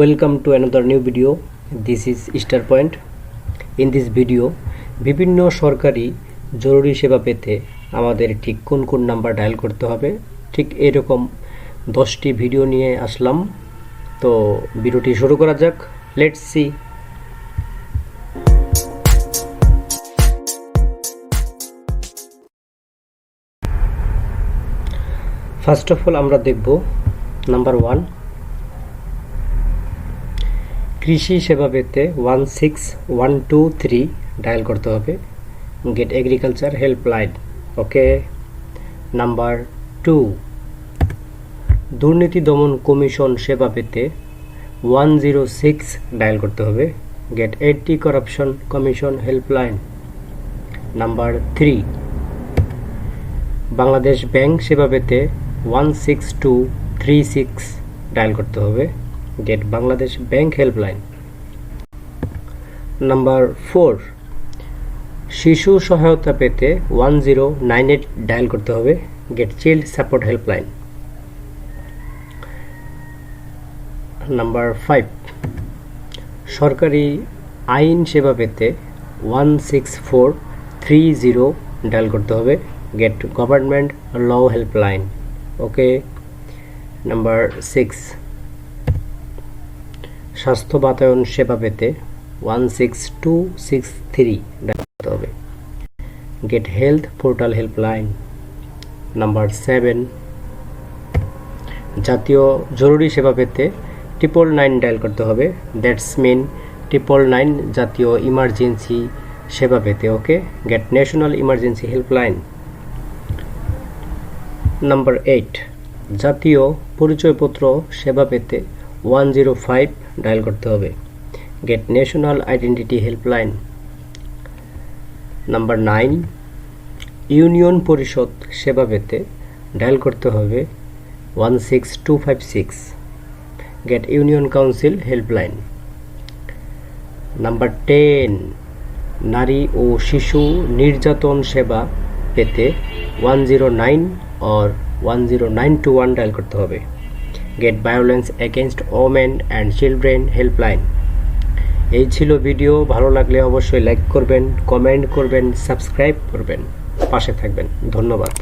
Welcome to another new video. This is Star Point. In this video, বিভিন্ন সরকারি জরুরি সেবা পেতে আমাদের ঠিক কোন কোন নাম্বার ডায়াল করতে হবে ঠিক এরকম দশটি ভিডিও নিয়ে আসলাম তো ভিডিওটি শুরু করা যাক let's see first of all আমরা দেখব নাম্বার ওয়ান কৃষি সেবা পেতে one six one two three dial করতে হবে। Get agriculture helpline okay number two দুর্নীতি দমন কমিশন সেবা পেতে ওয়ান জিরো সিক্স ডায়াল করতে হবে। Get eighty corruption commission helpline number three Bangladesh bank সেবা পেতে one six two three six dial করতে হবে। Get Bangladesh bank helpline. Number four, শিশু সহায়তা পেতে one zero nine eight dial করতে হবে get child support helpline. Number five, সরকারি আইন সেবা পেতে one six four three zero dial করতে হবে get government law helpline. Okay, number six স্বাস্থ্য বাতায়ন সেবা পেতে one six two six three dial করতে হবে। Get health portal helpline number seven জাতীয় জরুরি সেবা পেতে ট্রিপল নাইন ডায়াল করতে হবে। দ্যাটস মিন ট্রিপল নাইন জাতীয় ইমার্জেন্সি সেবা পেতে okay get national emergency helpline number eight জাতীয় পরিচয়পত্র সেবা পেতে ওয়ান জিরো ফাইভ ডায়াল করতে হবে। Get national identity helpline number nine union পরিষদ সেবা পেতে ডায়াল করতে হবে one six two five six get union council helpline number ten নারী ও শিশু নির্যাতন সেবা পেতে one zero nine or one zero nine two one dial করতে হবে। Get violence against women and children helpline এই ছিল ভিডিও ভালো লাগলে অবশ্যই লাইক করবেন কমেন্ট করবেন সাবস্ক্রাইব করবেন। পাশে থাকবেন। ধন্যবাদ।